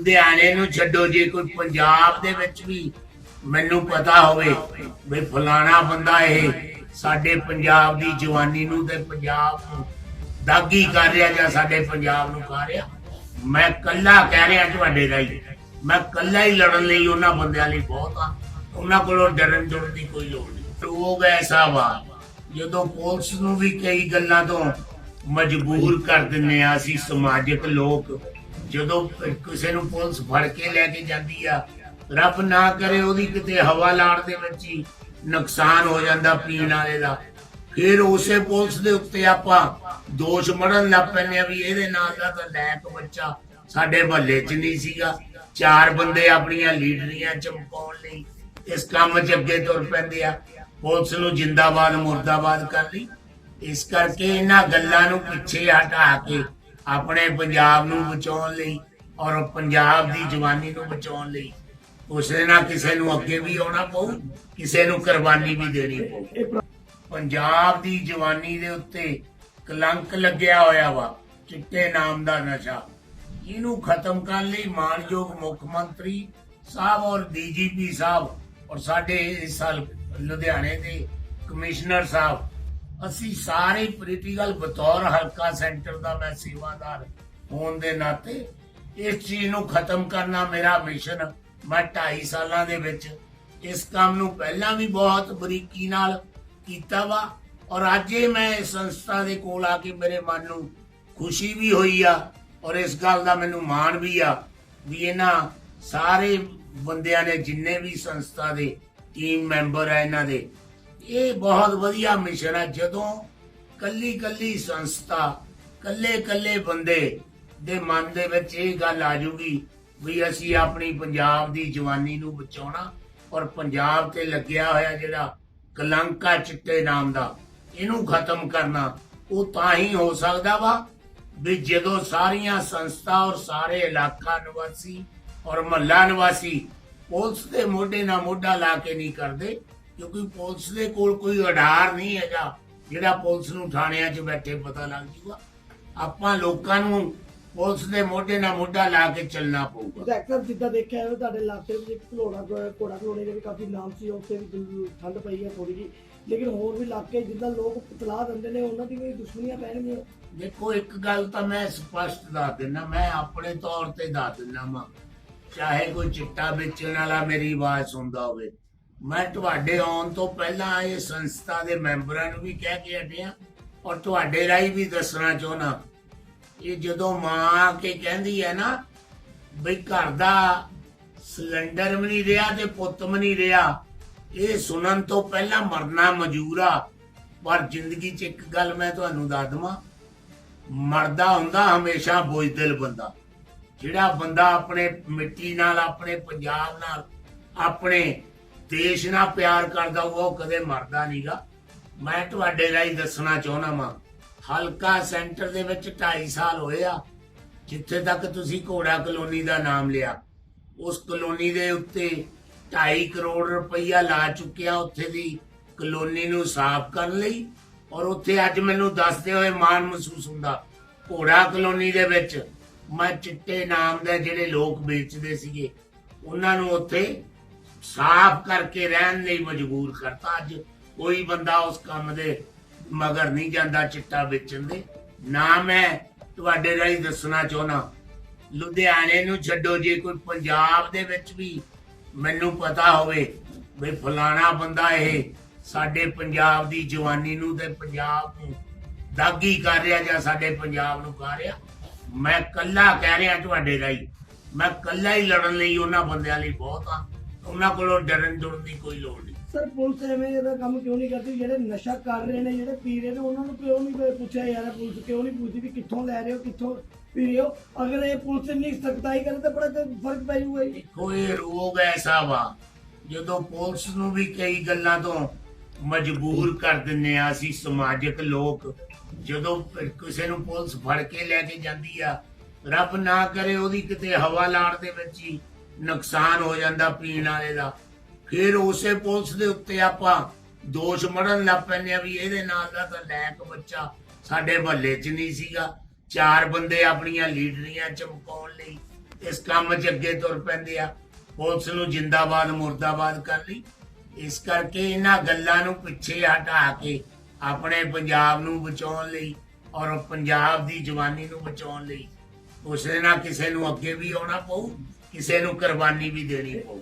ਲੁਧਿਆਣੇ ਨੂੰ ਛੱਡੋ ਜੇ ਕੋਈ ਪੰਜਾਬ ਦੇ ਵਿੱਚ ਵੀ ਮੈਨੂੰ ਪਤਾ ਹੋਵੇ ਵੀ ਫਲਾਣਾ ਬੰਦਾ ਇਹ ਸਾਡੇ ਪੰਜਾਬ ਦੀ ਜਵਾਨੀ ਨੂੰ ਤੇ ਪੰਜਾਬ ਨੂੰ ਦਾਗੀ ਕਰ ਰਿਹਾ ਜਾਂ ਸਾਡੇ ਪੰਜਾਬ ਨੂੰ ਖਾ ਰਿਹਾ। ਮੈਂ ਕੱਲਾ ਕਹਿ ਰਿਹਾ ਤੁਹਾਡੇ ਲਈ ਮੈਂ ਕੱਲਾ ਹੀ ਲੜਨ ਲਈ ਉਹਨਾਂ ਬੰਦਿਆਂ ਲਈ ਬਹੁਤ ਆ। ਉਹਨਾਂ ਕੋਲੋਂ ਡਰਨ ਡਰਨ ਦੀ ਕੋਈ ਲੋੜ ਨਹੀਂ। ਲੋਕ ਐਸਾ ਵਾ ਜਦੋਂ ਪੁਲਿਸ ਨੂੰ ਵੀ ਕਈ ਗੱਲਾਂ ਤੋਂ ਮਜਬੂਰ ਕਰ ਦਿੰਨੇ ਆ ਅਸੀਂ ਸਮਾਜਿਕ ਲੋਕ ਜਦੋਂ ਕਿਸੇ ਨੂੰ ਪੁਲਿਸ ਫੜ ਕੇ ਲੈ ਕੇ ਜਾਂਦੀ ਆ, ਰੱਬ ਨਾ ਕਰੇ ਉਹਦੀ ਕਿਤੇ ਹਵਾ ਲਾਣ ਦੇ ਵਿੱਚ ਹੀ ਨੁਕਸਾਨ ਹੋ ਜਾਂਦਾ ਪੀਣ ਵਾਲੇ ਦਾ। ਫਿਰ ਉਸੇ ਪੁਲਿਸ ਦੇ ਉੱਤੇ ਆਪਾਂ ਦੋਸ਼ ਮੜਨ ਲੱਗ ਪੈਂਦੇ ਆ ਵੀ ਇਹਦੇ ਨਾਲ ਦਾ ਤਾਂ ਲੈਕ ਬੱਚਾ ਸਾਡੇ ਮਹੱਲੇ 'ਚ ਨਹੀਂ ਸੀਗਾ। ਚਾਰ ਬੰਦੇ ਆਪਣੀਆਂ ਲੀਡਰੀਆਂ ਚਮਕਾਉਣ ਲਈ ਇਸ ਕੰਮ 'ਚ ਅੱਗੇ ਤੁਰ ਪੈਂਦੇ ਆ। ਪੁਲਿਸ ਨੂੰ ਜਿੰਦਾਬਾਦ, ਮੁਰਦਾਬਾਦ ਕਰ ਲਈ। ਇਸ ਕਰਕੇ ਇਹਨਾਂ ਗੱਲਾਂ ਨੂੰ ਪਿੱਛੇ ਹਟਾ ਕੇ ਆਪਣੇ ਪੰਜਾਬ ਨੂੰ ਬਚਾਉਣ ਲਈ ਔਰ ਪੰਜਾਬ ਦੀ ਜਵਾਨੀ ਨੂੰ ਬਚਾਉਣ ਲਈ ਉਸੇ ਨਾ ਕਿਸੇ ਨੂੰ ਅੱਗੇ ਵੀ ਆਉਣਾ ਪਊ, ਕਿਸੇ ਨੂੰ ਕੁਰਬਾਨੀ ਵੀ ਦੇਣੀ ਪਊ। ਪੰਜਾਬ ਦੀ ਜਵਾਨੀ ਦੇ ਉੱਤੇ ਕਲੰਕ ਲੱਗਿਆ ਹੋਇਆ ਵਾ, ਚਿੱਟੇ ਨਾਮ ਦਾ ਨਸ਼ਾ। ਇਹਨੂੰ ਖਤਮ ਕਰਨ ਲਈ ਮਾਨਯੋਗ ਮੁੱਖ ਮੰਤਰੀ ਸਾਹਿਬ ਔਰ ਡੀਜੀਪੀ ਸਾਹਿਬ ਔਰ ਸਾਡੇ ਇਸ ਸਾਲ ਲੁਧਿਆਣੇ ਦੇ ਕਮਿਸ਼ਨਰ ਸਾਹਿਬ ਅਸੀਂ ਸਾਰੇ ਪੋਲੀਟੀਕਲ ਬਤੌਰ ਹਲਕਾ ਸੈਂਟਰ ਦਾ ਮੈਂ ਸੇਵਾਦਾਰ ਹੋਣ ਦੇ ਨਾਤੇ ਇਸ ਚੀਜ਼ ਨੂੰ ਖਤਮ ਕਰਨਾ ਮੇਰਾ ਮਿਸ਼ਨ ਮੈਂ 2.5 ਸਾਲਾਂ ਦੇ ਵਿੱਚ ਇਸ ਕੰਮ ਨੂੰ ਪਹਿਲਾਂ ਵੀ ਬਹੁਤ ਬਰੀਕੀ ਨਾਲ ਕੀਤਾ ਵਾ ਔਰ ਅੱਜ ਇਹ ਮੈਂ ਇਸ ਸੰਸਥਾ ਦੇ ਕੋਲ ਆ ਕੇ ਮੇਰੇ ਮਨ ਨੂੰ ਖੁਸ਼ੀ ਵੀ ਹੋਈ ਆ ਔਰ ਇਸ ਗੱਲ ਦਾ ਮੈਨੂੰ ਮਾਣ ਵੀ ਆ ਵੀ ਇਹਨਾਂ ਸਾਰੇ ਬੰਦਿਆਂ ਨੇ ਜਿੰਨੇ ਵੀ ਸੰਸਥਾ ਦੇ ਟੀਮ ਮੈਂਬਰ ਆ ਇਹਨਾਂ ਦੇ ਇਹ ਬਹੁਤ ਵਧੀਆ ਮਿਸ਼ਨ ਹੈ। ਜਦੋਂ ਕੱਲੀ ਕੱਲੀ ਸੰਸਥਾ, ਕੱਲੇ ਕੱਲੇ ਬੰਦੇ ਦੇ ਮਨ ਦੇ ਵਿੱਚ ਇਹ ਗੱਲ ਆ ਜੂਗੀ ਵੀ ਅਸੀਂ ਆਪਣੀ ਪੰਜਾਬ ਦੀ ਜਵਾਨੀ ਨੂੰ ਬਚਾਉਣਾ ਔਰ ਪੰਜਾਬ ਤੇ ਲੱਗਿਆ ਹੋਇਆ ਜਿਹੜਾ ਕਲੰਕਾ ਚਿੱਟੇ ਨਾਮ ਦਾ, ਇਹਨੂੰ ਖਤਮ ਕਰਨਾ, ਉਹ ਤਾਂ ਹੀ ਹੋ ਸਕਦਾ ਵਾ ਵੀ ਜਦੋਂ ਸਾਰੀਆਂ ਸੰਸਥਾ ਔਰ ਸਾਰੇ ਇਲਾਕਾ ਨਿਵਾਸੀ ਔਰ ਮਹੱਲਾ ਨਿਵਾਸੀ ਪੁਲਿਸ ਦੇ ਮੋਢੇ ਨਾਲ ਮੋਢਾ ਲਾ ਕੇ ਨਹੀਂ ਕਰਦੇ ਕਿਉਂਕਿ ਪੁਲਿਸ ਦੇ ਕੋਲ ਕੋਈ ਆਧਾਰ ਨਹੀਂ ਹੈਗਾ। ਜਿਹੜਾ ਪੁਲਿਸ ਨੂੰ ਥਾਣਿਆਂ 'ਚ ਬੈਠੇ ਪਤਾ ਲੱਗ ਜੂਗਾ। ਆਪਾਂ ਲੋਕਾਂ ਨੂੰ ਪੁਲਿਸ ਦੇ ਮੋਢੇ ਨਾਲ ਮੋਢਾ ਲਾ ਕੇ ਚੱਲਣਾ ਪਊਗਾ। ਸਾਹਿਬ ਜਿੱਦਾਂ ਦੇਖਿਆ ਹੈ ਤੁਹਾਡੇ ਇਲਾਕੇ ਵਿੱਚ ਇੱਕ ਘਲੋੜਾ ਘੋੜਾ ਘਲੋੜੇ ਦੇ ਵੀ ਕਾਫੀ ਨਾਮ ਸੀ ਉੱਥੇ ਵੀ ਠੰਡ ਪਈ ਹੈ ਥੋੜੀ ਜੀ ਲੇਕਿਨ ਹੋਰ ਵੀ ਇਲਾਕੇ ਜਿੱਦਾਂ ਲੋਕ ਇਤਲਾਹ ਦਿੰਦੇ ਨੇ ਉਹਨਾਂ ਦੀ ਵੀ ਦੁਸ਼ਮਣੀਆਂ ਪੈਣਗੀਆਂ। ਦੇਖੋ ਇੱਕ ਗੱਲ ਤਾਂ ਮੈਂ ਸਪਸ਼ਟ ਦੱਸ ਦਿੰਦਾ ਮੈਂ ਆਪਣੇ ਤੌਰ ਤੇ ਦੱਸ ਦਿੰਦਾ ਵਾਂ। ਚਾਹੇ ਕੋਈ ਚਿੱਟਾ ਵੇਚਣ ਵਾਲਾ ਮੇਰੀ ਆਵਾਜ਼ ਸੁਣਦਾ ਹੋਵੇ ਮੈਂ ਤੁਹਾਡੇ ਆਉਣ ਤੋਂ ਪਹਿਲਾਂ ਇਹ ਸੰਸਥਾ ਦੇ ਮੈਂਬਰਾਂ ਨੂੰ ਵੀ ਕਹਿ ਕੇ ਹਟਿਆ ਔਰ ਤੁਹਾਡੇ ਰਾਹੀਂ ਵੀ ਦੱਸਣਾ ਚਾਹੁੰਦਾ। ਇਹ ਜਦੋਂ ਮਾਂ ਕੇ ਕਹਿੰਦੀ ਹੈ ਨਾ, ਬਈ ਘਰ ਦਾ ਸਿਲੰਡਰ ਵੀ ਨਹੀਂ ਰਿਹਾ ਤੇ ਪੁੱਤ ਵੀ ਨਹੀਂ ਰਿਹਾ। ਇਹ ਸੁਣਨ ਤੋਂ ਪਹਿਲਾਂ ਮਰਨਾ ਮਜੂਰ ਆ। ਪਰ ਜ਼ਿੰਦਗੀ 'ਚ ਇੱਕ ਗੱਲ ਮੈਂ ਤੁਹਾਨੂੰ ਦੱਸ ਦਵਾਂ। ਮਰਦਾ ਹੁੰਦਾ ਹਮੇਸ਼ਾ ਬੋਝਦਿਲ ਬੰਦਾ। ਜਿਹੜਾ ਬੰਦਾ ਆਪਣੇ ਮਿੱਟੀ ਨਾਲ, ਆਪਣੇ ਪੰਜਾਬ ਨਾਲ, ਆਪਣੇ ਦੇਸ਼ ਨਾਲ ਪਿਆਰ ਕਰਦਾ ਹੋਊਗਾ, ਉਹ ਕਦੇ ਮਰਦਾ ਨਹੀਂਗਾ ਮੈਂ ਤੁਹਾਡੇ ਰਾਹੀਂ ਦੱਸਣਾ ਚਾਹੁੰਦਾ ਵਾਂ ਹਲਕਾ ਸੈਂਟਰ ਦੇ ਵਿੱਚ 2.5 ਸਾਲ ਹੋਏ ਆ ਜਿੱਥੇ ਤੱਕ ਤੁਸੀਂ ਘੋੜਾ ਕਲੋਨੀ ਦਾ ਨਾਮ ਲਿਆ। ਉਸ ਕਲੋਨੀ ਦੇ ਉੱਤੇ 2.5 ਕਰੋੜ ਰੁਪਈਆ ਲਾ ਚੁੱਕਿਆ ਉੱਥੇ ਦੀ ਕਲੋਨੀ ਨੂੰ ਸਾਫ਼ ਕਰਨ ਲਈ ਔਰ ਉੱਥੇ ਅੱਜ ਮੈਨੂੰ ਦੱਸਦੇ ਹੋਏ ਮਾਣ ਮਹਿਸੂਸ ਹੁੰਦਾ। ਘੋੜਾ ਕਲੋਨੀ ਦੇ ਵਿੱਚ ਮੈਂ ਚਿੱਟੇ ਨਾਮ ਦੇ ਜਿਹੜੇ ਲੋਕ ਵੇਚਦੇ ਸੀਗੇ ਉਹਨਾਂ ਨੂੰ ਉੱਥੇ ਸਾਫ਼ ਕਰਕੇ ਰਹਿਣ ਲਈ ਮਜਬੂਰ ਕਰਤਾ। ਅੱਜ ਕੋਈ ਬੰਦਾ ਉਸ ਕੰਮ ਦੇ ਮਗਰ ਨਹੀਂ ਜਾਂਦਾ, ਚਿੱਟਾ ਵੇਚਣ ਦੇ। ਨਾ ਮੈਂ ਤੁਹਾਡੇ ਰਾਹੀਂ ਦੱਸਣਾ ਚਾਹੁੰਦਾ। ਲੁਧਿਆਣੇ ਨੂੰ ਛੱਡੋ, ਜੇ ਕੋਈ ਪੰਜਾਬ ਦੇ ਵਿੱਚ ਵੀ ਮੈਨੂੰ ਪਤਾ ਹੋਵੇ ਵੀ ਫਲਾਣਾ ਬੰਦਾ ਇਹ ਸਾਡੇ ਪੰਜਾਬ ਦੀ ਜਵਾਨੀ ਨੂੰ ਤੇ ਪੰਜਾਬ ਨੂੰ ਦਾਗੀ ਕਰ ਰਿਹਾ ਜਾਂ ਸਾਡੇ ਪੰਜਾਬ ਨੂੰ ਖਾ ਰਿਹਾ, ਮੈਂ ਕੱਲਾ ਕਹਿ ਰਿਹਾ ਤੁਹਾਡੇ ਰਾਹੀਂ। ਮੈਂ ਕੱਲਾ ਹੀ ਲੜਨ ਲਈ ਉਹਨਾਂ ਬੰਦਿਆਂ ਲਈ ਬਹੁਤ ਆ। ਉਹਨਾਂ ਕੋਲੋਂ ਡਰਨ ਡਰਨ ਦੀ ਕੋਈ ਲੋੜ ਨਹੀਂ। ਸਰ ਪੁਲਿਸ ਐਵੇਂ ਦਾ ਕੰਮ ਕਿਉਂ ਨਹੀਂ ਕਰਦੀ? ਜਿਹੜੇ ਨਸ਼ਾ ਕਰ ਰਹੇ ਨੇ ਜਿਹੜੇ ਪੀ ਰਹੇ ਨੇ ਉਹਨਾਂ ਨੂੰ ਕਿਉਂ ਨਹੀਂ ਪੁੱਛਿਆ ਯਾਰ? ਪੁਲਿਸ ਕਿਉਂ ਨਹੀਂ ਪੁੱਛਦੀ ਵੀ ਕਿੱਥੋਂ ਲੈ ਰਹੇ ਹੋ ਕਿੱਥੋਂ ਪੀ ਰਹੇ ਹੋ? ਅਗਰ ਇਹ ਪੁਲਿਸ ਇੰਨੀ ਸਖਤਾਈ ਕਰੇ ਤਾਂ ਬੜਾ ਫ਼ਰਕ ਪੈ ਜਾਊਗਾ ਜੀ। ਇਹ ਰੋਗ ਐਸਾ ਵਾ ਜਦੋਂ ਪੁਲਿਸ ਨੂੰ ਵੀ ਕਈ ਗੱਲਾਂ ਤੋਂ ਮਜਬੂਰ ਕਰ ਦਿੰਨੇ ਆ ਅਸੀਂ ਸਮਾਜਿਕ ਲੋਕ ਜਦੋਂ ਕਿਸੇ ਨੂੰ ਪੁਲਿਸ ਫੜ ਕੇ ਲੈ ਕੇ ਜਾਂਦੀ ਆ ਰੱਬ ਨਾ ਕਰੇ ਉਹਦੀ ਕਿਤੇ ਹਵਾ ਲਾਣ ਦੇ ਵਿੱਚ ਹੀ। ਨੁਕਸਾਨ ਹੋ ਜਾਂਦਾ ਪੀਣ ਵਾਲੇ ਦਾ। ਫਿਰ ਉਸੇ ਪੁਲਿਸ ਦੇ ਉੱਤੇ ਆਪਾਂ ਦੋਸ਼ ਮੜਨ ਲੱਗ ਪੈਂਦੇ ਆ ਵੀ ਇਹਦੇ ਨਾਲ ਦਾ ਤਾਂ ਲੈਕ ਬੱਚਾ ਸਾਡੇ ਮਹੱਲੇ 'ਚ ਨਹੀਂ ਸੀਗਾ। ਚਾਰ ਬੰਦੇ ਆਪਣੀਆਂ ਲੀਡਰੀਆਂ ਚਮਕਾਉਣ ਲਈ ਇਸ ਕੰਮ 'ਚ ਅੱਗੇ ਤੁਰ ਪੈਂਦੇ ਆ। ਪੁਲਿਸ ਨੂੰ ਜਿੰਦਾਬਾਦ, ਮੁਰਦਾਬਾਦ ਕਰ ਲਈ। ਇਸ ਕਰਕੇ ਇਹਨਾਂ ਗੱਲਾਂ ਨੂੰ ਪਿੱਛੇ ਹਟਾ ਕੇ ਆਪਣੇ ਪੰਜਾਬ ਨੂੰ ਬਚਾਉਣ ਲਈ ਔਰ ਪੰਜਾਬ ਦੀ ਜਵਾਨੀ ਨੂੰ ਬਚਾਉਣ ਲਈ ਉਸੇ ਨਾ ਕਿਸੇ ਨੂੰ ਅੱਗੇ ਵੀ ਆਉਣਾ ਪਊ। ਕਿਸੇ ਨੂੰ ਕੁਰਬਾਨੀ ਵੀ ਦੇਣੀ ਪਊ।